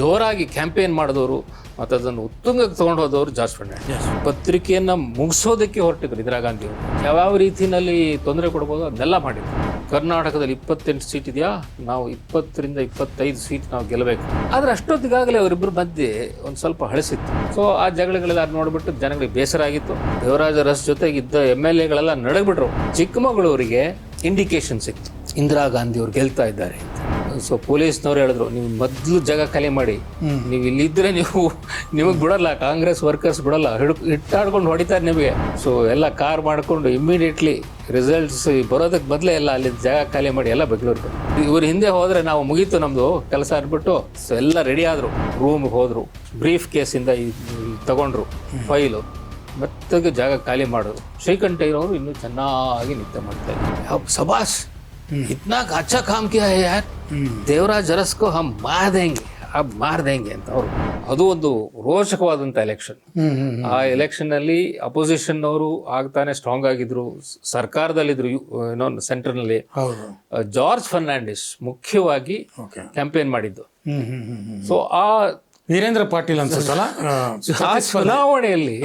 ಜೋರಾಗಿ ಕ್ಯಾಂಪೇನ್ ಮಾಡಿದವರು ಮತ್ತು ಅದನ್ನು ಉತ್ತುಂಗಕ್ಕೆ ತೊಗೊಂಡು ಹೋದವರು ಜಾರ್ಜ್ ಫರ್ನಾಂಡಿಸ್. ಪತ್ರಿಕೆಯನ್ನು ಮುಗಿಸೋದಕ್ಕೆ ಹೊರಟಿದ್ರು ಇಂದಿರಾ ಗಾಂಧಿ ಅವರು ಯಾವ್ಯಾವ ರೀತಿಯಲ್ಲಿ ತೊಂದರೆ ಕೊಡ್ಬೋದು ಅದನ್ನೆಲ್ಲ ಮಾಡಿದ್ರು. ಕರ್ನಾಟಕದಲ್ಲಿ ಇಪ್ಪತ್ತೆಂಟು ಸೀಟ್ ಇದೆಯಾ? ನಾವು ಇಪ್ಪತ್ತರಿಂದ ಇಪ್ಪತ್ತೈದು ಸೀಟ್ ನಾವು ಗೆಲ್ಲಬೇಕು ಆದರೆ ಅಷ್ಟೊತ್ತಿಗಾಗಲೇ ಅವರಿಬ್ಬರ ಮಧ್ಯೆ ಒಂದು ಸ್ವಲ್ಪ ಹಳಸಿತ್ತು. ಸೊ ಆ ಜಗಳಗಳೆಲ್ಲ ನೋಡಿಬಿಟ್ಟು ಜನಗಳಿಗೆ ಬೇಸರ ಆಗಿತ್ತು. ದೇವರಾಜ ಜೊತೆಗೆ ಇದ್ದ ಎಂ ಎಲ್ ಎಗಳೆಲ್ಲ ನಡಗ್ಬಿಟ್ರು. ಚಿಕ್ಕಮಗಳೂರಿಗೆ ಇಂಡಿಕೇಶನ್ ಸಿಕ್ತು. ಇಂದಿರಾ ಗಾಂಧಿ ಅವ್ರು ಗೆಲ್ತಾ ಇದ್ದಾರೆ ಸೊ ಪೊಲೀಸ್ನವ್ರು ಹೇಳಿದ್ರು ನೀವು ಮೊದಲು ಜಾಗ ಖಾಲಿ ಮಾಡಿ. ನೀವು ಇಲ್ಲಿದ್ರೆ ನೀವು ನಿಮಗೆ ಬಿಡಲ್ಲ ಕಾಂಗ್ರೆಸ್ ವರ್ಕರ್ಸ್ ಬಿಡಲ್ಲ. ಹಿಡ್ ಹಿಟ್ಟಾಡ್ಕೊಂಡು ಹೊಡಿತಾರೆ ನಿಮಗೆ. ಸೊ ಎಲ್ಲ ಕಾರ್ ಮಾಡ್ಕೊಂಡು ಇಮ್ಮಿಡಿಯೇಟ್ಲಿ ರಿಸಲ್ಟ್ಸ್ ಬರೋದಕ್ಕೆ ಬದಲೇ ಎಲ್ಲ ಅಲ್ಲಿ ಜಾಗ ಖಾಲಿ ಮಾಡಿ ಎಲ್ಲ ಬೆಂಗಳೂರಿಗೆ. ಇವ್ರ ಹಿಂದೆ ಹೋದ್ರೆ ನಾವು ಮುಗೀತು ನಮ್ದು ಕೆಲಸ ಅಂದ್ಬಿಟ್ಟು ಸೊ ಎಲ್ಲ ರೆಡಿ ಆದ್ರು. ರೂಮ್ಗೆ ಹೋದ್ರು. ಬ್ರೀಫ್ ಕೇಸಿಂದ ತಗೊಂಡ್ರು. ಫೈಲು ಮತ್ತೆ ಜಾಗ ಖಾಲಿ ಮಾಡೋದು ಇರೋರು ಇನ್ನೂ ಚೆನ್ನಾಗಿ ನಿತ್ಯ ಮಾಡ್ತಾರೆ ಇದ್ದಾರೆ ಇತ್ನಾಕ್ ಅಚ್ಚ ಕಾಮ್ ಕಿಯಾ ಯಾರ್? ದೇವರಾಜ್ ಅರಸ್ಕೋ ಹಮ್ ಮಾರ್ ದೇಂಗೆ ಹಮ್ ಮಾರ್ ದೇಂಗೆ ಅಂತ ಅವರು. ಅದು ಒಂದು ರೋಚಕವಾದಂಥ ಎಲೆಕ್ಷನ್ ಆ ಎಲೆಕ್ಷನ್ ಅಲ್ಲಿ ಅಪೋಸಿಷನ್ ಅವರು ಆಗ್ತಾನೆ ಸ್ಟ್ರಾಂಗ್ ಆಗಿದ್ರು. ಸರ್ಕಾರದಲ್ಲಿದ್ರು ಯು- ಏನೋ ಸೆಂಟರ್ನಲ್ಲಿ ಜಾರ್ಜ್ ಫರ್ನಾಂಡಿಸ್ ಮುಖ್ಯವಾಗಿ ಕ್ಯಾಂಪೇನ್ ಮಾಡಿದ್ದು. ಸೊ ಆ ವೀರೇಂದ್ರ ಪಾಟೀಲ್ ಅನ್ಸುತ್ತಲ್ಲ? ಆ, ಆ ಚುನಾವಣೆಯಲ್ಲಿ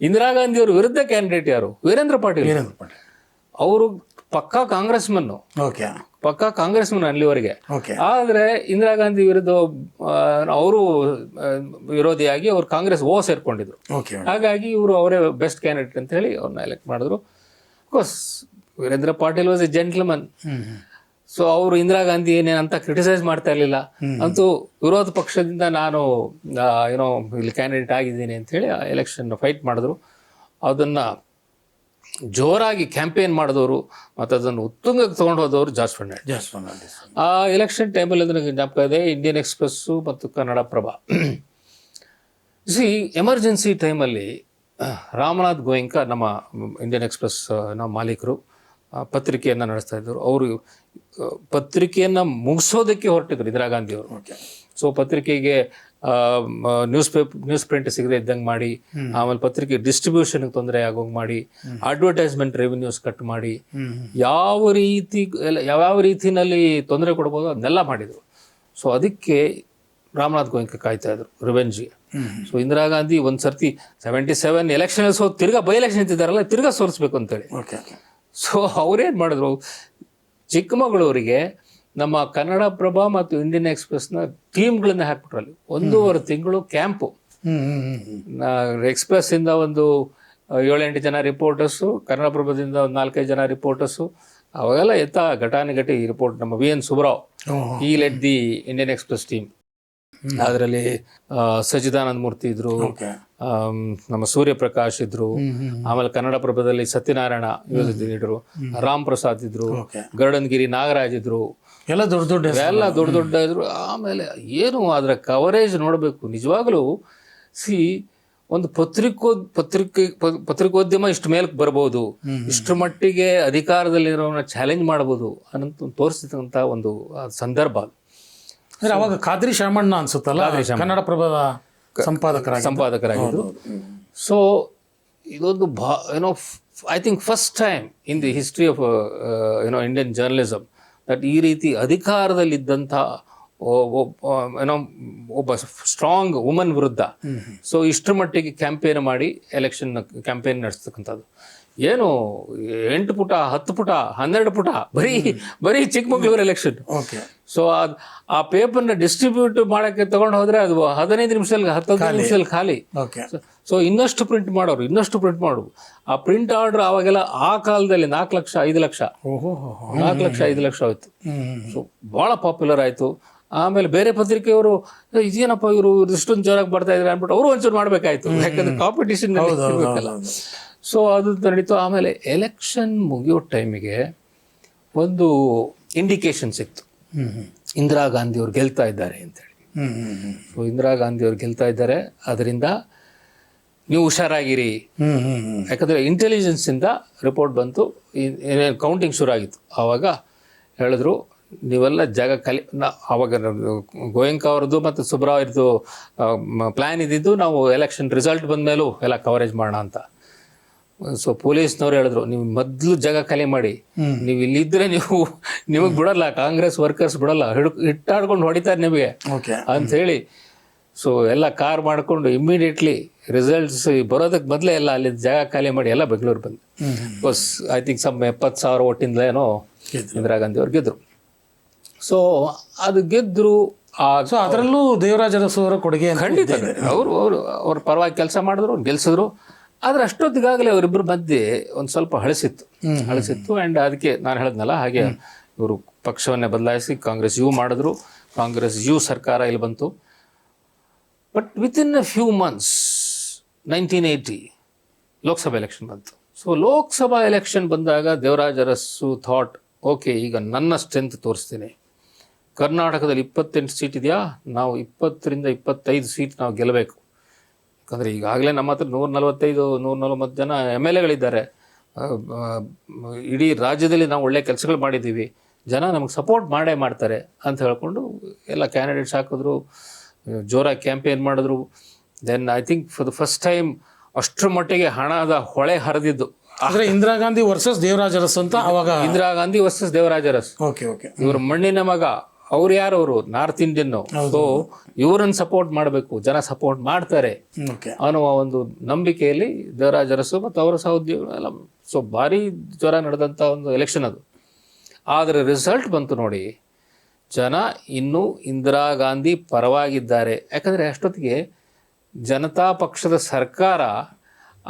ಇಂದಿರಾ ಗಾಂಧಿ ಅವರು ವಿರುದ್ಧ ಕ್ಯಾಂಡಿಡೇಟ್ ಯಾರು? ವೀರೇಂದ್ರ ಪಾಟೀಲ್. ವೀರೇಂದ್ರ ಪಾಟೀಲ್. ಅವರು ಪಕ್ಕಾ ಕಾಂಗ್ರೆಸ್ ಮನ್ನು ಓಕೆ ಪಕ್ಕಾ ಕಾಂಗ್ರೆಸ್ ಮನ್ ಅಲ್ಲಿವರೆಗೆ. ಓಕೆ ಆದ್ರೆ ಇಂದಿರಾ ಗಾಂಧಿ ವಿರುದ್ಧ ಅವರು ವಿರೋಧಿಯಾಗಿ ಅವ್ರು ಕಾಂಗ್ರೆಸ್ ಓ ಸೇರ್ಕೊಂಡಿದ್ರು. ಓಕೆ ಹಾಗಾಗಿ ಇವರು ಅವರೇ ಬೆಸ್ಟ್ ಕ್ಯಾಂಡಿಡೇಟ್ ಅಂತ ಹೇಳಿ ಅವ್ರನ್ನ ಎಲೆಕ್ಟ್ ಮಾಡಿದ್ರು course Veerendra Patil was a gentleman so ಅವರು ಇಂದಿರಾ ಗಾಂಧಿ ಏನೇನಂತ ಕ್ರಿಟಿಸೈಸ್ ಮಾಡ್ತಾ ಇರಲಿಲ್ಲ. ಅಂತೂ ವಿರೋಧ ಪಕ್ಷದಿಂದ ನಾನು ಏನೋ ಇಲ್ಲಿ ಕ್ಯಾಂಡಿಡೇಟ್ ಆಗಿದ್ದೀನಿ ಅಂತ ಹೇಳಿ ಎಲೆಕ್ಷನ್ ಫೈಟ್ ಮಾಡಿದ್ರು. ಅದನ್ನ ಜೋರಾಗಿ ಕ್ಯಾಂಪೇನ್ ಮಾಡಿದವರು ಮತ್ತು ಅದನ್ನು ಉತ್ತುಂಗಕ್ಕೆ ತೊಗೊಂಡು ಹೋದವರು ಜಾರ್ಜ್ ಫರ್ನಾಂಡಿಸ್. ಜಾರ್ಜ್ ಫರ್ನಾಂಡಿಸ್. ಆ ಎಲೆಕ್ಷನ್ ಟೈಮಲ್ಲಿ ನನಗೆ ಜ್ಞಾಪಕ ಇದೆ ಇಂಡಿಯನ್ ಎಕ್ಸ್ಪ್ರೆಸ್ಸು ಮತ್ತು ಕನ್ನಡಪ್ರಭ ಸಿ ಎಮರ್ಜೆನ್ಸಿ ಟೈಮಲ್ಲಿ ರಾಮನಾಥ್ ಗೋಯಂಕ ನಮ್ಮ ಇಂಡಿಯನ್ ಎಕ್ಸ್ಪ್ರೆಸ್ ನಮ್ಮ ಮಾಲೀಕರು ಪತ್ರಿಕೆಯನ್ನು ನಡೆಸ್ತಾ ಇದ್ದರು. ಅವರು ಪತ್ರಿಕೆಯನ್ನು ಮುಗಿಸೋದಕ್ಕೆ ಹೊರಟಿದ್ರು ಇಂದಿರಾ ಗಾಂಧಿಯವರು ಸೊ ಪತ್ರಿಕೆಗೆ ನ್ಯೂಸ್ ಪೇಪರ್ ನ್ಯೂಸ್ ಪ್ರಿಂಟ್ ಸಿಗದೆ ಇದ್ದಂಗೆ ಮಾಡಿ ಆಮೇಲೆ ಪತ್ರಿಕೆ ಡಿಸ್ಟ್ರಿಬ್ಯೂಷನ್ಗೆ ತೊಂದರೆ ಆಗೋಂಗೆ ಮಾಡಿ ಅಡ್ವರ್ಟೈಸ್ಮೆಂಟ್ ರೆವಿನ್ಯೂಸ್ ಕಟ್ ಮಾಡಿ ಯಾವ ರೀತಿ ಎಲ್ಲ ಯಾವ್ಯಾವ ರೀತಿನಲ್ಲಿ ತೊಂದರೆ ಕೊಡ್ಬೋದು ಅದನ್ನೆಲ್ಲ ಮಾಡಿದರು. ಸೊ ಅದಕ್ಕೆ ರಾಮನಾಥ್ ಗೋಯಂಕ ಕಾಯ್ತಾ ಇದ್ರು ರಿವೆಂಜ್ಗೆ ಸೊ ಇಂದಿರಾ ಗಾಂಧಿ ಒಂದು ಸರ್ತಿ ಸೆವೆಂಟಿ ಸೆವೆನ್ ಎಲೆಕ್ಷನ್ ಸೋ ತಿರ್ಗಾ ಬೈ ಎಲೆಕ್ಷನ್ ಇದ್ದಾರಲ್ಲ ತಿರ್ಗಾ ಸೋರಿಸ್ಬೇಕು ಅಂತೇಳಿ. ಓಕೆ ಸೊ ಅವ್ರೇನು ಮಾಡಿದ್ರು ಚಿಕ್ಕಮಗಳೂರಿಗೆ ನಮ್ಮ ಕನ್ನಡ ಪ್ರಭಾ ಮತ್ತು ಇಂಡಿಯನ್ ಎಕ್ಸ್ಪ್ರೆಸ್ನ ಟೀಮ್ಗಳನ್ನ ಹಾಕ್ಬಿಟ್ರು ಅಲ್ಲಿ ಒಂದೂವರೆ ತಿಂಗಳು ಕ್ಯಾಂಪು. ಎಕ್ಸ್ಪ್ರೆಸ್ಸಿಂದ ಒಂದು ಏಳೆಂಟು ಜನ ರಿಪೋರ್ಟರ್ಸು ಕನ್ನಡಪ್ರಭದಿಂದ ಒಂದು ನಾಲ್ಕೈದು ಜನ ರಿಪೋರ್ಟರ್ಸು ಅವಾಗೆಲ್ಲ ಎತ್ತ ಘಟಾನುಘಟಿ ರಿಪೋರ್ಟ್ ನಮ್ಮ ವಿ ಎನ್ ಸುಬ್ರಾವ್. ಈ late the Indian Express team ಅದರಲ್ಲಿ ಸಚಿದಾನಂದ ಮೂರ್ತಿ ಇದ್ರು. ನಮ್ಮ ಸೂರ್ಯಪ್ರಕಾಶ್ ಇದ್ರು. ಆಮೇಲೆ ಕನ್ನಡ ಕನ್ನಡಪ್ರಭದಲ್ಲಿ ಸತ್ಯನಾರಾಯಣ ಇದ್ರು ರಾಮ್ ಪ್ರಸಾದ್ ಇದ್ರು. ಗರುಡನ್ಗಿರಿ ನಾಗರಾಜ್ ಇದ್ರು. ಎಲ್ಲ ದೊಡ್ಡ ದೊಡ್ಡ. ಎಲ್ಲ ದೊಡ್ಡ ದೊಡ್ಡ ಇದ್ರು ಆಮೇಲೆ ಏನು ಅದರ ಕವರೇಜ್ ನೋಡಬೇಕು. ನಿಜವಾಗಲೂ ಸಿ ಒಂದು ಪತ್ರಿಕೋ ಪತ್ರಿಕೆ ಪತ್ರಿಕೋದ್ಯಮ ಇಷ್ಟು ಮೇಲಕ್ಕೆ ಬರ್ಬೋದು. ಇಷ್ಟು ಮಟ್ಟಿಗೆ ಅಧಿಕಾರದಲ್ಲಿರೋನ ಚಾಲೆಂಜ್ ಮಾಡ್ಬೋದು ಅನ್ನೋ ತೋರಿಸಿದಂಥ ಒಂದು ಸಂದರ್ಭ. ಅದು. ಅಂದ್ರೆ ಅವಾಗ ಖಾದ್ರಿ ಶಾಮಣ್ಣ ಅನ್ಸುತ್ತಲ್ಲ? ಕನ್ನಡ ಪ್ರಭದ ಸಂಪಾದಕರಾಗಿ ಸಂಪಾದಕರಾಗಿದ್ದು. ಸೊ ಇದೊಂದು ಭಾ ಏನೋ I think first time in the history of ಏನೋ ಇಂಡಿಯನ್ ಜರ್ನಲಿಸಮ್ ದಟ್ ಈ ರೀತಿ ಅಧಿಕಾರದಲ್ಲಿದ್ದಂಥ ಏನೋ ಒಬ್ಬ ಸ್ಟ್ರಾಂಗ್ ವುಮನ್ ವಿರುದ್ಧ. ಸೊ ಇಷ್ಟರ ಮಟ್ಟಿಗೆ ಕ್ಯಾಂಪೇನ್ ಮಾಡಿ ಎಲೆಕ್ಷನ್ ಕ್ಯಾಂಪೇನ್ ನಡೆಸ್ತಕ್ಕಂಥದ್ದು. ಏನು ಎಂಟು ಪುಟ ಹತ್ತು ಪುಟ ಹನ್ನೆರಡು ಪುಟ ಬರೀ ಬರೀ ಚಿಕ್ಕಮಗಳೂರು ಎಲೆಕ್ಷನ್ ಓಕೆ ಸೊ ಆ ಪೇಪರ್ನ ಡಿಸ್ಟ್ರಿಬ್ಯೂಟ್ ಮಾಡೋಕ್ಕೆ ತಗೊಂಡು ಹೋದ್ರೆ ಅದು ಹದಿನೈದು ನಿಮಿಷದಲ್ಲಿ ಹತ್ತೊಂದು ನಿಮಿಷದಲ್ಲಿ ಖಾಲಿ. ಓಕೆ ಸೊ ಇನ್ನಷ್ಟು ಪ್ರಿಂಟ್ ಮಾಡೋರು ಇನ್ನಷ್ಟು ಪ್ರಿಂಟ್ ಮಾಡೋರು. ಆ ಪ್ರಿಂಟ್ ಆರ್ಡರ್ ಆವಾಗೆಲ್ಲ ಆ ಕಾಲದಲ್ಲಿ ನಾಲ್ಕು ಲಕ್ಷ ಐದು ಲಕ್ಷ. ನಾಲ್ಕು ಲಕ್ಷ ಐದು ಲಕ್ಷ ಆಯಿತು. ಸೊ ಭಾಳ ಪಾಪ್ಯುಲರ್ ಆಯಿತು. ಆಮೇಲೆ ಬೇರೆ ಪತ್ರಿಕೆಯವರು ಇದೇನಪ್ಪ ಇವರು ಇಷ್ಟೊಂದು ಜೋರಾಗಿ ಬರ್ತಾ ಇದ್ದಾರೆ? ಅಂದ್ಬಿಟ್ಟು ಅವರು ಒಂಚೂರು ಮಾಡಬೇಕಾಯ್ತು. ಯಾಕಂದ್ರೆ ಕಾಂಪಿಟೇಷನ್ ಇರಬೇಕಲ್ಲ. ಸೊ ಅದು ನಡೀತು. ಆಮೇಲೆ ಎಲೆಕ್ಷನ್ ಮುಗಿಯೋ ಟೈಮಿಗೆ ಒಂದು ಇಂಡಿಕೇಶನ್ ಸಿಕ್ತು. ಇಂದಿರಾ ಗಾಂಧಿ ಅವ್ರು ಗೆಲ್ತಾ ಇದ್ದಾರೆ ಅಂತೇಳಿ ಸೊ ಇಂದಿರಾ ಗಾಂಧಿ ಅವ್ರು ಗೆಲ್ತಾ ಇದ್ದಾರೆ. ಅದರಿಂದ ನೀವು ಹುಷಾರಾಗಿರಿ. ಯಾಕಂದರೆ ಇಂಟೆಲಿಜೆನ್ಸಿಂದ ರಿಪೋರ್ಟ್ ಬಂತು. ಕೌಂಟಿಂಗ್ ಶುರು ಆಗಿತ್ತು ಆವಾಗ ಹೇಳಿದ್ರು ನೀವೆಲ್ಲ ಜಾಗ ಕಲಿ ನಾ ಆವಾಗ ಗೋಯಂಕ ಅವ್ರದ್ದು ಮತ್ತು ಸುಬ್ರಾವ್ರದ್ದು ಪ್ಲ್ಯಾನ್ ಇದ್ದಿದ್ದು ನಾವು ಎಲೆಕ್ಷನ್ ರಿಸಲ್ಟ್ ಬಂದ ಮೇಲೂ ಎಲ್ಲ ಕವರೇಜ್ ಮಾಡೋಣ ಅಂತ. ಸೊ ಪೊಲೀಸ್ನವ್ರು ಹೇಳಿದ್ರು ನೀವು ಮೊದಲು ಜಾಗ ಖಾಲಿ ಮಾಡಿ. ನೀವು ಇಲ್ಲಿದ್ರೆ ನೀವು ನಿಮಗೆ ಬಿಡಲ್ಲ. ಕಾಂಗ್ರೆಸ್ ವರ್ಕರ್ಸ್ ಬಿಡಲ್ಲ. ಹಿಡ್ ಹಿಟ್ಟಾಡ್ಕೊಂಡು ಹೊಡಿತಾರೆ ನಿಮಗೆ. ಓಕೆ ಅಂತ ಹೇಳಿ ಸೊ ಎಲ್ಲ ಕಾರ್ ಮಾಡಿಕೊಂಡು ಇಮ್ಮಿಡಿಯೇಟ್ಲಿ ರಿಸಲ್ಟ್ಸ್ ಬರೋದಕ್ಕೆ ಮೊದಲೇ ಎಲ್ಲ ಅಲ್ಲಿ ಜಾಗ ಖಾಲಿ ಮಾಡಿ ಎಲ್ಲ ಬೆಂಗಳೂರು ಬಂದು ಬಸ್ ಐ ಥಿಂಕ್ ಸಮ್ ಎಪ್ಪತ್ತು ಸಾವಿರ ಓಟಿಂದ ಏನೋ ಇಂದಿರಾ ಗಾಂಧಿ ಅವ್ರು ಗೆದ್ದರು ಸೊ ಅದು ಗೆದ್ದರು ಆ ಸೊ ಅದರಲ್ಲೂ ದೇವರಾಜ ಅರಸು ಅವರ ಕೊಡುಗೆ ಖಂಡಿತ ಅವರು ಅವರು ಅವ್ರ ಪರವಾಗಿ ಕೆಲಸ ಮಾಡಿದ್ರು ಗೆಲ್ಸಿದ್ರು. ಆದರೆ ಅಷ್ಟೊತ್ತಿಗಾಗಲೇ ಅವರಿಬ್ಬರ ಮಧ್ಯೆ ಒಂದು ಸ್ವಲ್ಪ ಹಳಸಿತ್ತು. ಹಳಸಿತ್ತು ಆ್ಯಂಡ್ ಅದಕ್ಕೆ ನಾನು ಹೇಳಿದ್ನಲ್ಲ ಹಾಗೆ ಇವರು ಪಕ್ಷವನ್ನೇ ಬದಲಾಯಿಸಿ ಕಾಂಗ್ರೆಸ್ ಯು ಮಾಡಿದ್ರು. ಕಾಂಗ್ರೆಸ್ ಯು ಸರ್ಕಾರ ಇಲ್ಲಿ ಬಂತು. But within a few months nineteen eighty Lok Sabha election ಬಂತು. ಸೊ ಲೋಕಸಭಾ ಎಲೆಕ್ಷನ್ ಬಂದಾಗ ದೇವರಾಜ ಅರಸು ಥಾಟ್ ಓಕೆ ಈಗ ನನ್ನ ಸ್ಟ್ರೆಂತ್ ತೋರಿಸ್ತೀನಿ. ಕರ್ನಾಟಕದಲ್ಲಿ ಇಪ್ಪತ್ತೆಂಟು ಸೀಟ್ ಇದೆಯಾ? ನಾವು ಇಪ್ಪತ್ತರಿಂದ ಇಪ್ಪತ್ತೈದು ಸೀಟ್ ನಾವು ಗೆಲ್ಲಬೇಕು. ಯಾಕಂದರೆ ಈಗಾಗಲೇ ನಮ್ಮ ಹತ್ರ ನೂರ ನಲವತ್ತೈದು, ನೂರ ನಲವತ್ತು ಜನ ಎಂ ಎಲ್ ಎಗಳಿದ್ದಾರೆ. ಇಡೀ ರಾಜ್ಯದಲ್ಲಿ ನಾವು ಒಳ್ಳೆ ಕೆಲಸಗಳು ಮಾಡಿದ್ದೀವಿ. ಜನ ನಮಗೆ ಸಪೋರ್ಟ್ ಮಾಡೇ ಮಾಡ್ತಾರೆ ಅಂತ ಹೇಳ್ಕೊಂಡು ಎಲ್ಲ ಕ್ಯಾಂಡಿಡೇಟ್ಸ್ ಹಾಕಿದ್ರು. ಜೋರಾಗಿ ಕ್ಯಾಂಪೇನ್ ಮಾಡಿದ್ರು. Then I think for the first time ಅಷ್ಟರ ಮಟ್ಟಿಗೆ ಹಣದ ಹೊಳೆ ಹರಿದಿದ್ದು. ಆದರೆ ಇಂದಿರಾ ಗಾಂಧಿ ವರ್ಸಸ್ ದೇವರಾಜರಸ್ ಅಂತ ಅವಾಗ Indira Gandhi versus Devaraj Urs. Okay okay ಇವರು ಮಣ್ಣಿನ ಮಗ ಅವ್ರು ಯಾರು ಅವರು? ನಾರ್ತ್ ಇಂಡಿಯನ್ ಸೊ ಇವರನ್ನು ಸಪೋರ್ಟ್ ಮಾಡಬೇಕು. ಜನ ಸಪೋರ್ಟ್ ಮಾಡ್ತಾರೆ. ಅನ್ನುವ ಒಂದು ನಂಬಿಕೆಯಲ್ಲಿ ದೇವರಾಜರಸು ಮತ್ತು ಅವರ ಸಹೋದ್ಯೋಗ ಎಲ್ಲ ಸೊ ಭಾರಿ ಜ್ವರ ನಡೆದಂಥ ಒಂದು ಎಲೆಕ್ಷನ್ ಅದು. ಆದರೆ ರಿಸಲ್ಟ್ ಬಂತು ನೋಡಿ ಜನ ಇನ್ನೂ ಇಂದಿರಾ ಗಾಂಧಿ ಪರವಾಗಿದ್ದಾರೆ. ಯಾಕಂದರೆ ಅಷ್ಟೊತ್ತಿಗೆ ಜನತಾ ಪಕ್ಷದ ಸರ್ಕಾರ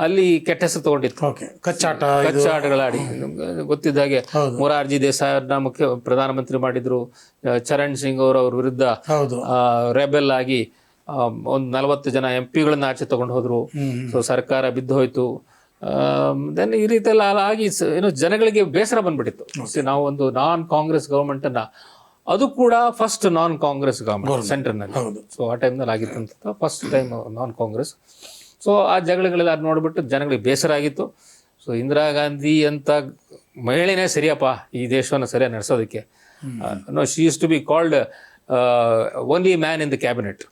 ಅಲ್ಲಿ ಕೆಟ್ಟ ಹೆಸರು ತಗೊಂಡಿತ್ತು ಕಚ್ಚಾಟ ಕಚ್ಚಾಟಗಳಾಡಿ ಗೊತ್ತಿದ್ದ ಹಾಗೆ ಮೊರಾರ್ಜಿ ದೇಸಾಯಿ ಅವ್ರನ್ನ ಮುಖ್ಯ ಪ್ರಧಾನಮಂತ್ರಿ ಮಾಡಿದ್ರು. ಚರಣ್ ಸಿಂಗ್ ಅವರು ಅವ್ರ ವಿರುದ್ಧ ರೆಬೆಲ್ ಆಗಿ ಒಂದು ನಲವತ್ತು ಜನ ಎಂ ಪಿಗಳನ್ನ ಆಚೆ ತಗೊಂಡು ಹೋದ್ರು. ಸೊ ಸರ್ಕಾರ ಬಿದ್ದು ಹೋಯ್ತು. ದೆನ್ ಈ ರೀತಿ ಎಲ್ಲ ಆಗಿ ಏನೋ ಜನಗಳಿಗೆ ಬೇಸರ ಬಂದ್ಬಿಟ್ಟಿತ್ತು. ನಾವು ಒಂದು ನಾನ್ ಕಾಂಗ್ರೆಸ್ ಗವರ್ಮೆಂಟ್ ಅನ್ನ ಅದು ಕೂಡ ಫಸ್ಟ್ ನಾನ್ ಕಾಂಗ್ರೆಸ್ ಗವರ್ಮೆಂಟ್ ಸೆಂಟರ್ನಲ್ಲಿ ಸೊ ಆ ಟೈಮ್ನಲ್ಲಿ ಅಂತ first time non Congress so ಆ ಜಗಳಗಳೆಲ್ಲ ನೋಡಿಬಿಟ್ಟು ಜನಗಳಿಗೆ ಬೇಸರ ಆಗಿತ್ತು. ಸೊ ಇಂದಿರಾ ಗಾಂಧಿ ಅಂತ ಮಹಿಳೆನೇ ಸರಿಯಪ್ಪ ಈ ದೇಶವನ್ನು ಸರಿಯಾಗಿ ನಡೆಸೋದಕ್ಕೆ. No she is to be called only man in the cabinet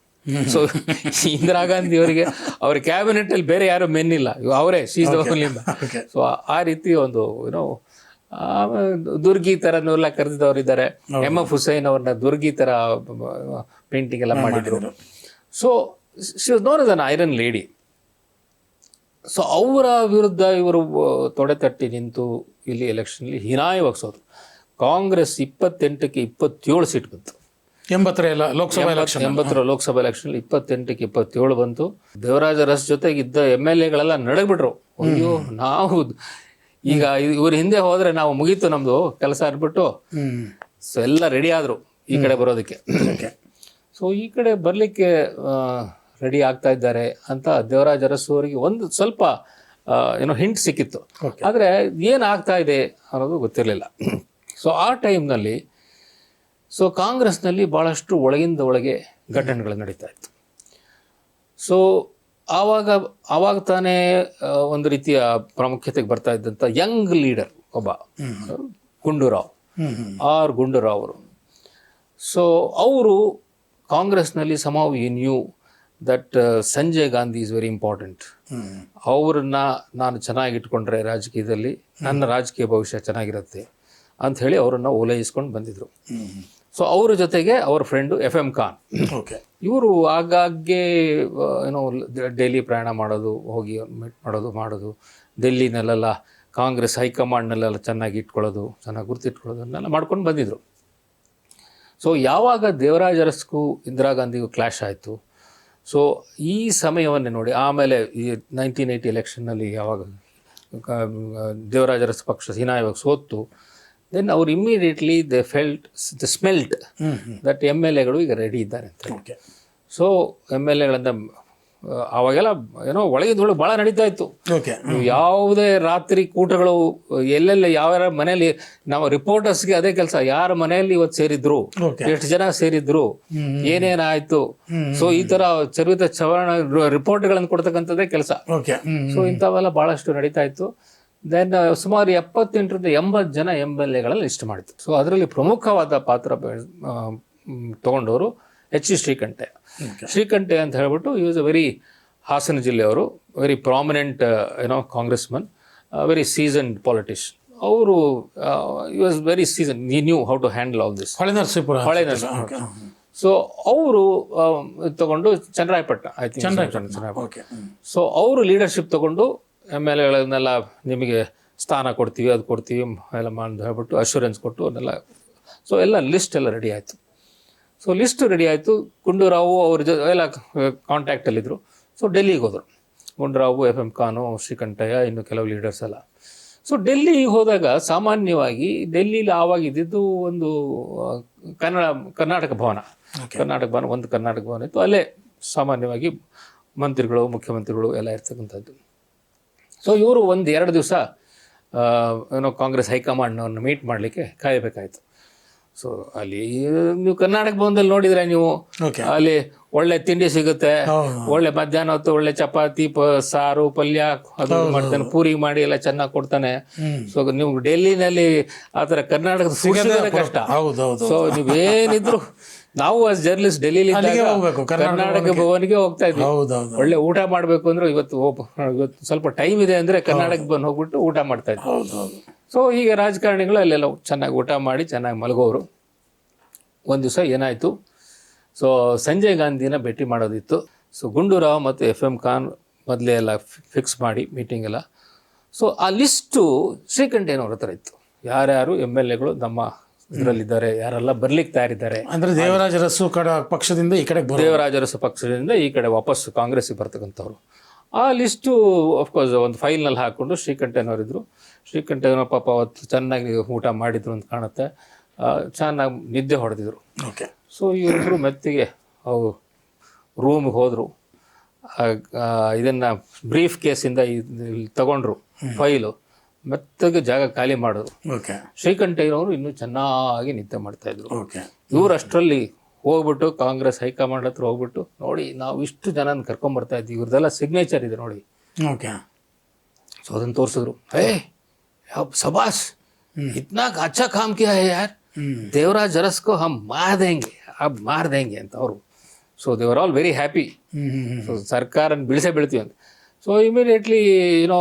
so Indira Gandhi ಅವರಿಗೆ ಅವ್ರ ಕ್ಯಾಬಿನೆಟ್ ಅಲ್ಲಿ ಬೇರೆ ಯಾರು ಮೆನ್ ಇಲ್ಲ. ಅವರೇ ಅವರೇ is the only man so ಆ ರೀತಿ ಒಂದು ಏನೋ ದುರ್ಗಿ ಥರನೆಲ್ಲ ಕರೆದಿದ್ದವ್ರು ಇದ್ದಾರೆ ಎಂ ಎಫ್ ಹುಸೈನ್ ಅವ್ರನ್ನ ದುರ್ಗಿ ತರ ಪೇಂಟಿಂಗ್ ಎಲ್ಲ ಮಾಡಿದ್ರು. So she was known an iron lady so ಅವರ ವಿರುದ್ಧ ಇವರು ತೊಡೆ ತಟ್ಟಿ ನಿಂತು ಇಲ್ಲಿ ಎಲೆಕ್ಷನ್ಲಿ ಹೀನಾಯವಾಗಿ ಸೋತು. ಕಾಂಗ್ರೆಸ್ ಇಪ್ಪತ್ತೆಂಟಕ್ಕೆ ಇಪ್ಪತ್ತೇಳು ಸೀಟ್ ಬಂತು. ಎಂಬತ್ತರ ಎಲ್ಲ ಲೋಕಸಭಾ ಎಲೆಕ್ಷನ್ ಎಂಬತ್ತರ ಲೋಕಸಭಾ ಎಲೆಕ್ಷನ್ ಇಪ್ಪತ್ತೆಂಟಕ್ಕೆ ಇಪ್ಪತ್ತೇಳು ಬಂತು. ದೇವರಾಜ ರಸ್ ಜೊತೆಗಿದ್ದ ಎಂ ಎಲ್ ಎಗಳೆಲ್ಲ ನಡಗ್ಬಿಟ್ರು. ಅಯ್ಯೋ ನಾವು ಈಗ ಇವ್ರ ಹಿಂದೆ ಹೋದ್ರೆ ನಾವು ಮುಗೀತು ನಮ್ದು ಕೆಲಸ ಅಂದ್ಬಿಟ್ಟು ಸೊ ಎಲ್ಲ ರೆಡಿ ಆದ್ರು ಈ ಕಡೆ ಬರೋದಕ್ಕೆ. ಸೊ ಈ ಕಡೆ ಬರಲಿಕ್ಕೆ ರೆಡಿ ಆಗ್ತಾ ಇದ್ದಾರೆ ಅಂತ ದೇವರಾಜ ಅರಸು ಅವರಿಗೆ ಒಂದು ಸ್ವಲ್ಪ ಏನೋ ಹಿಂಟ್ ಸಿಕ್ಕಿತ್ತು. ಆದರೆ ಏನು ಆಗ್ತಾ ಇದೆ ಅನ್ನೋದು ಗೊತ್ತಿರಲಿಲ್ಲ. ಸೊ ಆ ಟೈಮ್ನಲ್ಲಿ ಸೊ ಕಾಂಗ್ರೆಸ್ನಲ್ಲಿ ಭಾಳಷ್ಟು ಒಳಗಿಂದ ಒಳಗೆ ಘಟನೆಗಳು ನಡೀತಾ ಇತ್ತು. ಸೊ ಆವಾಗ ಆವಾಗ ತಾನೇ ಒಂದು ರೀತಿಯ ಪ್ರಾಮುಖ್ಯತೆಗೆ ಬರ್ತಾ ಇದ್ದಂಥ ಯಂಗ್ ಲೀಡರ್ ಒಬ್ಬ, ಗುಂಡೂರಾವ್. ಆರ್ ಗುಂಡೂರಾವ್ ಅವರು. ಸೊ ಅವರು ಕಾಂಗ್ರೆಸ್ನಲ್ಲಿ somehow you knew that Sanjay Gandhi is very important ಅವ್ರನ್ನ ನಾನು ಚೆನ್ನಾಗಿ ಇಟ್ಕೊಂಡ್ರೆ ರಾಜಕೀಯದಲ್ಲಿ, ನನ್ನ ರಾಜಕೀಯ ಭವಿಷ್ಯ ಚೆನ್ನಾಗಿರುತ್ತೆ ಅಂತ ಹೇಳಿ ಅವರನ್ನು ಓಲೈಸ್ಕೊಂಡು ಬಂದಿದ್ರು. ಹ್ಮ್ ಸೊ ಅವರ ಜೊತೆಗೆ ಅವ್ರ friend F M Khan okay ಇವರು ಆಗಾಗ್ಗೆ ಏನೋ ಡೈಲಿ ಪ್ರಯಾಣ ಮಾಡೋದು ಹೋಗಿ ಮೀಟ್ ಮಾಡೋದು ಮಾಡೋದು. ಡೆಲ್ಲಿನಲ್ಲೆಲ್ಲ ಕಾಂಗ್ರೆಸ್ ಹೈಕಮಾಂಡ್ನಲ್ಲೆಲ್ಲ ಚೆನ್ನಾಗಿ ಇಟ್ಕೊಳ್ಳೋದು ಚೆನ್ನಾಗಿ ಗುರ್ತಿಟ್ಕೊಳ್ಳೋದನ್ನೆಲ್ಲ ಮಾಡ್ಕೊಂಡು ಬಂದಿದ್ದರು ಸೊ ಯಾವಾಗ ದೇವರಾಜ ಅರಸ್ಗೂ ಇಂದಿರಾ ಗಾಂಧಿಗೂ ಕ್ಲಾಶ್ ಆಯಿತು ಸೊ ಈ ಸಮಯವನ್ನೇ ನೋಡಿ ಆಮೇಲೆ ಈ ನೈನ್ಟೀನ್ ಏಯ್ಟಿ ಎಲೆಕ್ಷನ್ನಲ್ಲಿ ಯಾವಾಗ ದೇವರಾಜ ಅರಸ್ ಪಕ್ಷ ಹೀನಾಯವಾಗಿ ಸೋತು ದೆನ್ ಅವ್ರು immediately the felt the smelt that M L ಎಗಳು ಈಗ ರೆಡಿ ಇದ್ದಾರೆ ಅಂತ ಓಕೆ ಸೊ ಎಂ ಎಲ್ ಎಗಳಿಂದ ಅವಾಗೆಲ್ಲ ಏನೋ ಒಳಗಿದ್ದೊಳಗೆ ಭಾಳ ನಡೀತಾ ಇತ್ತು. ಯಾವುದೇ ರಾತ್ರಿ ಕೂಟಗಳು ಎಲ್ಲೆಲ್ಲ ಯಾವ ಮನೆಯಲ್ಲಿ ನಾವು ರಿಪೋರ್ಟರ್ಸ್ಗೆ ಅದೇ ಕೆಲಸ ಯಾರ ಮನೆಯಲ್ಲಿ ಇವತ್ತು ಸೇರಿದ್ರು ಎಷ್ಟು ಜನ ಸೇರಿದ್ರು ಏನೇನಾಯ್ತು ಸೊ ಈ ತರ ಚರ್ವಿತ ಚವರಣ ರಿಪೋರ್ಟ್ಗಳನ್ನು ಕೊಡ್ತಕ್ಕಂಥದ್ದೇ ಕೆಲಸ. ಸೊ ಇಂಥವೆಲ್ಲ ಭಾಳಷ್ಟು ನಡೀತಾ ಇತ್ತು. ದೆನ್ ಸುಮಾರು ಎಪ್ಪತ್ತೆಂಟರಿಂದ ಎಂಬತ್ತು ಜನ ಎಂ ಎಲ್ ಎಗಳಲ್ಲಿ ಲಿಸ್ಟ್ ಮಾಡಿತ್ತು ಸೊ ಅದರಲ್ಲಿ ಪ್ರಮುಖವಾದ ಪಾತ್ರ ತೊಗೊಂಡವರು ಎಚ್ ಇ ಶ್ರೀಕಂಠೆ. ಶ್ರೀಕಂಠೆ ಅಂತ ಹೇಳ್ಬಿಟ್ಟು ಈ ವಾಸ್ ಅ ವೆರಿ ಹಾಸನ ಜಿಲ್ಲೆಯವರು ವೆರಿ ಪ್ರಾಮಿನೆಂಟ್ ಏನೋ Congress Mann very seasoned politician ಅವರು you was very seasoned he knew how to handle all this Hole Narasipura. Hole Narasipura. So ಅವರು ತಗೊಂಡು ಚಂದ್ರಾಯಪಟ್ಟಣ ಓಕೆ ಸೊ ಅವರು ಲೀಡರ್ಶಿಪ್ ತಗೊಂಡು ಎಂ ಎಲ್ ಎಗಳನ್ನೆಲ್ಲ ನಿಮಗೆ ಸ್ಥಾನ ಕೊಡ್ತೀವಿ ಅದು ಕೊಡ್ತೀವಿ ಎಲ್ಲ ಮಾಡಿ ಹೇಳ್ಬಿಟ್ಟು ಅಶ್ಯೂರೆನ್ಸ್ ಕೊಟ್ಟು ಅದನ್ನೆಲ್ಲ ಸೊ ಎಲ್ಲ ಲಿಸ್ಟ್ ಎಲ್ಲ ರೆಡಿ ಆಯಿತು. ಸೊ ಲಿಸ್ಟ್ ರೆಡಿ ಆಯಿತು. ಗುಂಡೂರಾವು ಅವ್ರ ಜೊ ಎಲ್ಲ ಕಾಂಟ್ಯಾಕ್ಟಲ್ಲಿದ್ದರು ಸೊ ಡೆಲ್ಲಿಗೆ ಹೋದರು. ಗುಂಡೂರಾವು ಎಫ್ ಎಂ ಖಾನು ಶ್ರೀಕಂಠಯ್ಯ ಇನ್ನು ಕೆಲವು ಲೀಡರ್ಸ್ ಎಲ್ಲ. ಸೊ ಡೆಲ್ಲಿಗೆ ಹೋದಾಗ ಸಾಮಾನ್ಯವಾಗಿ ಡೆಲ್ಲಿಲಿ ಆವಾಗ ಇದ್ದಿದ್ದು ಒಂದು ಕನ್ನಡ ಕರ್ನಾಟಕ ಭವನ. ಕರ್ನಾಟಕ ಭವನ ಒಂದು ಕರ್ನಾಟಕ ಭವನ ಇತ್ತು. ಅಲ್ಲೇ ಸಾಮಾನ್ಯವಾಗಿ ಮಂತ್ರಿಗಳು ಮುಖ್ಯಮಂತ್ರಿಗಳು ಎಲ್ಲ ಇರ್ತಕ್ಕಂಥದ್ದು. ಸೊ ಇವರು ಒಂದು ಎರಡು ದಿವಸ ಏನೋ ಕಾಂಗ್ರೆಸ್ ಹೈಕಮಾಂಡ್ನವ್ರನ್ನ ಮೀಟ್ ಮಾಡಲಿಕ್ಕೆ ಕಾಯಬೇಕಾಯಿತು. ಸೊ ಅಲ್ಲಿ ನೀವು ಕರ್ನಾಟಕ ಭವನದಲ್ಲಿ ನೋಡಿದ್ರೆ ನೀವು ಅಲ್ಲಿ ಒಳ್ಳೆ ತಿಂಡಿ ಸಿಗುತ್ತೆ ಒಳ್ಳೆ ಮಧ್ಯಾಹ್ನ ಹೊತ್ತು ಒಳ್ಳೆ ಚಪಾತಿ ಪ ಸಾರು ಪಲ್ಯ ಅದು ಮಾಡ್ತಾನೆ ಪೂರಿ ಮಾಡಿ ಎಲ್ಲ ಚೆನ್ನಾಗಿ ಕೊಡ್ತಾನೆ. ಸೊ ನೀವು ಡೆಲ್ಲಿನಲ್ಲಿ ಆ ಥರ ಕರ್ನಾಟಕದ ಸಿಗೋದೇ ಕಷ್ಟ. ಹೌದು ಹೌದು. ಸೊ ನೀವೇನಿದ್ರು ನಾವು ಅಸ್ ಜರ್ನಲಿಸ್ಟ್ ಡೆಲ್ಲಿ ಹೋಗ್ಬೇಕು, ಕರ್ನಾಟಕ ಭವನಿಗೆ ಹೋಗ್ತಾ ಇದ್ವಿ. ಹೌದು ಒಳ್ಳೆ ಊಟ ಮಾಡಬೇಕು ಅಂದ್ರೆ ಇವತ್ತು ಹೋಗ್- ಇವತ್ತು ಸ್ವಲ್ಪ ಟೈಮ್ ಇದೆ ಅಂದ್ರೆ ಕರ್ನಾಟಕ ಭವನ್ ಹೋಗ್ಬಿಟ್ಟು ಊಟ ಮಾಡ್ತಾ ಇದ್ವಿ. ಸೊ ಈಗ ರಾಜಕಾರಣಿಗಳು ಅಲ್ಲೆಲ್ಲ ಚೆನ್ನಾಗಿ ಊಟ ಮಾಡಿ ಚೆನ್ನಾಗಿ ಮಲಗೋರು. ಒಂದು ದಿವಸ ಏನಾಯ್ತು? ಸೊ ಸಂಜಯ್ ಗಾಂಧಿನ ಭೇಟಿ ಮಾಡೋದಿತ್ತು. ಸೊ ಗುಂಡೂರಾವ್ ಮತ್ತು ಎಫ್ ಎಂ ಖಾನ್ ಮೊದಲೇ ಎಲ್ಲ ಫಿಕ್ಸ್ ಮಾಡಿ ಮೀಟಿಂಗ್ ಎಲ್ಲ. ಸೊ ಆ ಲಿಸ್ಟು ಶ್ರೀಕಂಠೇನವ್ರ ಹತ್ರ ಇತ್ತು. ಯಾರ್ಯಾರು ಎಂ ಎಲ್ ಎಗಳು ನಮ್ಮ ಇದರಲ್ಲಿದ್ದಾರೆ ಯಾರೆಲ್ಲ ಬರ್ಲಿಕ್ಕೆ ತಯಾರಿದ್ದಾರೆ. ಅಂದ್ರೆ ದೇವರಾಜರಸು ಕಡ ಪಕ್ಷದಿಂದ ಈ ಕಡೆ ಬರೋ ದೇವರಾಜರಸ ಪಕ್ಷದಿಂದ ಈ ಕಡೆ ವಾಪಸ್ ಕಾಂಗ್ರೆಸ್ಸಿಗೆ ಬರ್ತಕ್ಕಂಥವ್ರು. ಆ ಲಿಸ್ಟು ಅಫ್ಕೋರ್ಸ್ ಒಂದು ಫೈಲ್ನಲ್ಲಿ ಹಾಕ್ಕೊಂಡು ಶ್ರೀಕಂಠಯ್ಯನವರಿದ್ದರು ಶ್ರೀಕಂಠಯ್ಯನ ಪಾಪ ಅವತ್ತು ಚೆನ್ನಾಗಿ ಊಟ ಮಾಡಿದ್ರು ಅಂತ ಕಾಣುತ್ತೆ. ಚೆನ್ನಾಗಿ ನಿದ್ದೆ ಹೊಡೆದಿದ್ರು. ಓಕೆ. ಸೊ ಇವರಿಬ್ಬರು ಮೆತ್ತಿಗೆ ಅವು ರೂಮ್ಗೆ ಹೋದರು. ಇದನ್ನು ಬ್ರೀಫ್ ಕೇಸಿಂದ ಇಲ್ಲಿ ತಗೊಂಡ್ರು ಫೈಲು. ಮೆತ್ತಗೆ ಜಾಗ ಖಾಲಿ ಮಾಡೋದು ಓಕೆ. ಶ್ರೀಕಂಠಯ್ಯನವರು ಇನ್ನೂ ಚೆನ್ನಾಗಿ ನಿದ್ದೆ ಮಾಡ್ತಾಯಿದ್ರು ಓಕೆ. ಇವ್ರು ಅಷ್ಟರಲ್ಲಿ ಹೋಗ್ಬಿಟ್ಟು ಕಾಂಗ್ರೆಸ್ ಹೈಕಮಾಂಡ್ ಹತ್ರ ಹೋಗ್ಬಿಟ್ಟು ನೋಡಿ ನಾವು ಇಷ್ಟು ಜನನ ಕರ್ಕೊಂಬರ್ತಾ ಇದ್ವಿ. ಇವ್ರದೆಲ್ಲ ಸಿಗ್ನೇಚರ್ ಇದೆ ನೋಡಿ. ಓಕೆ. ಸೊ ಅದನ್ನು ತೋರಿಸಿದ್ರು. ಏಯ್ ಸಬಾಸ್ ಇತ್ನಾ ಅಚ್ಚಾ ಕಾಮ್ ಕಿಯಾ ಹೈ ಯಾರ್? ದೇವರಾಜ್ ಅರಸ್ಕೋ ಹಮ್ ಮಾರ್ ದೇಂಗೆ ಅಬ್ ಮಾರ್ ದೇಂಗೆ ಅಂತ ಅವರು. ಸೊ ದೇವರ್ ಆಲ್ ವೆರಿ ಹ್ಯಾಪಿ ಸೊ ಸರ್ಕಾರ ಬೀಳ್ಸೇ ಬೀಳ್ತೀವಿ ಅಂತ. ಸೊ ಇಮಿಡಿಯೇಟ್ಲಿ ಏನೋ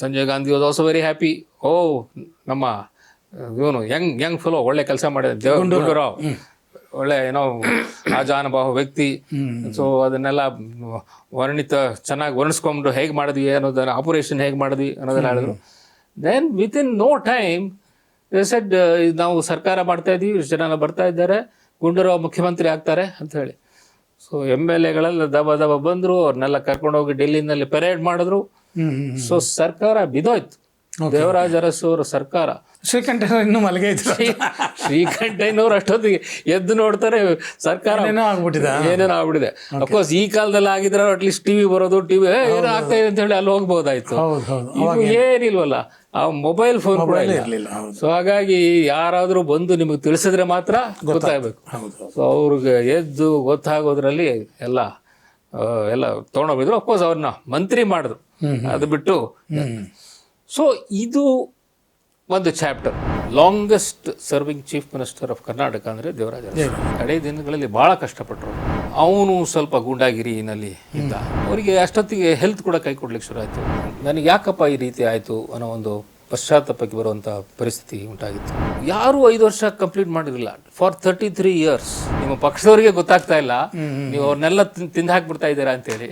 Sanjay Gandhi was also very happy ಓ ನಮ್ಮ ಇವನು ಯಂಗ್ ಯಂಗ್ ಫಲೋ ಒಳ್ಳೆ ಕೆಲಸ ಮಾಡಿದ ದೇವರಾವ್ ಒಳ್ಳೆ ಏನೋ ಆಜಾನುಭಾವ ವ್ಯಕ್ತಿ. ಸೊ ಅದನ್ನೆಲ್ಲ ವರ್ಣಿತ ಚೆನ್ನಾಗಿ ವರ್ಣಿಸ್ಕೊಂಡು ಹೇಗೆ ಮಾಡಿದ್ವಿ ಅನ್ನೋದನ್ನ ಆಪರೇಷನ್ ಹೇಗೆ ಮಾಡಿದ್ವಿ ಅನ್ನೋದನ್ನ ಹೇಳಿದ್ರು. Then within no time said ನಾವು ಸರ್ಕಾರ ಮಾಡ್ತಾ ಇದೀವಿ ಇಷ್ಟು ಜನ ಬರ್ತಾ ಇದ್ದಾರೆ ಗುಂಡೂರಾವ್ ಮುಖ್ಯಮಂತ್ರಿ ಆಗ್ತಾರೆ ಅಂತ ಹೇಳಿ. ಸೊ ಎಂ ಎಲ್ ಎಗಳೆಲ್ಲ ದಬ ದಬ ಬಂದ್ರು ಅವ್ರನ್ನೆಲ್ಲ ಕರ್ಕೊಂಡೋಗಿ ಡೆಲ್ಲಿನಲ್ಲಿ ಪೆರೇಡ್ ಮಾಡಿದ್ರು. ಸೊ ಸರ್ಕಾರ ಬಿದೋಯ್ತು ದೇವರಾಜ ಅರಸು ಅವರ ಸರ್ಕಾರ. ಶ್ರೀಕಂಠ ಇನ್ನೂ ಮಲಗೆ ಇದ್ರು ಶ್ರೀಕಂಠಯ್ಯನವ್ರು ಅಷ್ಟೊತ್ತಿಗೆ ಎದ್ದು ನೋಡ್ತಾರೆ ಸರ್ಕಾರ. ಏನೋ ಆಗ್ಬಿಟ್ಟಿದೆ? ಏನೇನೋ ಆಗ್ಬಿಟ್ಟಿದೆ. ಅಫ್ಕೋರ್ಸ್ ಈ ಕಾಲದಲ್ಲಿ ಆಗಿದ್ರೆ ಅಟ್ಲೀಸ್ಟ್ ಟಿವಿ ಬರೋದು ಟಿವಿ ಏನೋ ಆಗ್ತಾ ಇದೆ ಅಂತ ಹೇಳಿ ಅಲ್ಲಿ ಹೋಗ್ಬೋದಾಯ್ತು. ಏನಿಲ್ವಲ್ಲ. ಆ ಮೊಬೈಲ್ ಫೋನ್ ಕೂಡ ಇರಲಿಲ್ಲ ಸೊ ಹಾಗಾಗಿ ಯಾರಾದರೂ ಬಂದು ನಿಮಗೆ ತಿಳಿಸಿದ್ರೆ ಮಾತ್ರ ಗೊತ್ತಾಗಬೇಕು. ಸೊ ಅವ್ರಿಗೆ ಎದ್ದು ಗೊತ್ತಾಗೋದ್ರಲ್ಲಿ ಎಲ್ಲ ಎಲ್ಲ ತೊಗೊಂಡೋಗಿದ್ರು. ಅಫ್ಕೋರ್ಸ್ ಅವ್ರನ್ನ ಮಂತ್ರಿ ಮಾಡಿದ್ರು. ಅದು ಬಿಟ್ಟು ಸೊ ಇದು ಒಂದು chapter longest serving chief minister of Karnataka ಅಂದರೆ ದೇವರಾಜ. ಕಡೆ ದಿನಗಳಲ್ಲಿ ಭಾಳ ಕಷ್ಟಪಟ್ಟರು. ಅವನು ಸ್ವಲ್ಪ ಗೂಂಡಾಗಿರಿನಲ್ಲಿ ಇದ್ದ ಅವರಿಗೆ ಅಷ್ಟೊತ್ತಿಗೆ ಹೆಲ್ತ್ ಕೂಡ ಕೈ ಕೊಡ್ಲಿಕ್ಕೆ ಶುರು ಆಯಿತು. ನನಗೆ ಯಾಕಪ್ಪ ಈ ರೀತಿ ಆಯಿತು ಅನ್ನೋ ಒಂದು ಪಶ್ಚಾತ್ತಾಪಕ್ಕೆ ಬರುವಂಥ ಪರಿಸ್ಥಿತಿ ಉಂಟಾಗಿತ್ತು. ಯಾರು ಐದು ವರ್ಷ ಕಂಪ್ಲೀಟ್ ಮಾಡಿರಲಿಲ್ಲ. ಫಾರ್ ತರ್ಟಿ ತ್ರೀ ಇಯರ್ಸ್ ನಿಮ್ಮ ಪಕ್ಷದವರಿಗೆ ಗೊತ್ತಾಗ್ತಾ ಇಲ್ಲ. ನೀವು ಅವ್ರನ್ನೆಲ್ಲ ತಿಂದು ಹಾಕ್ಬಿಡ್ತಾ ಇದ್ದೀರಾ ಅಂತೇಳಿ.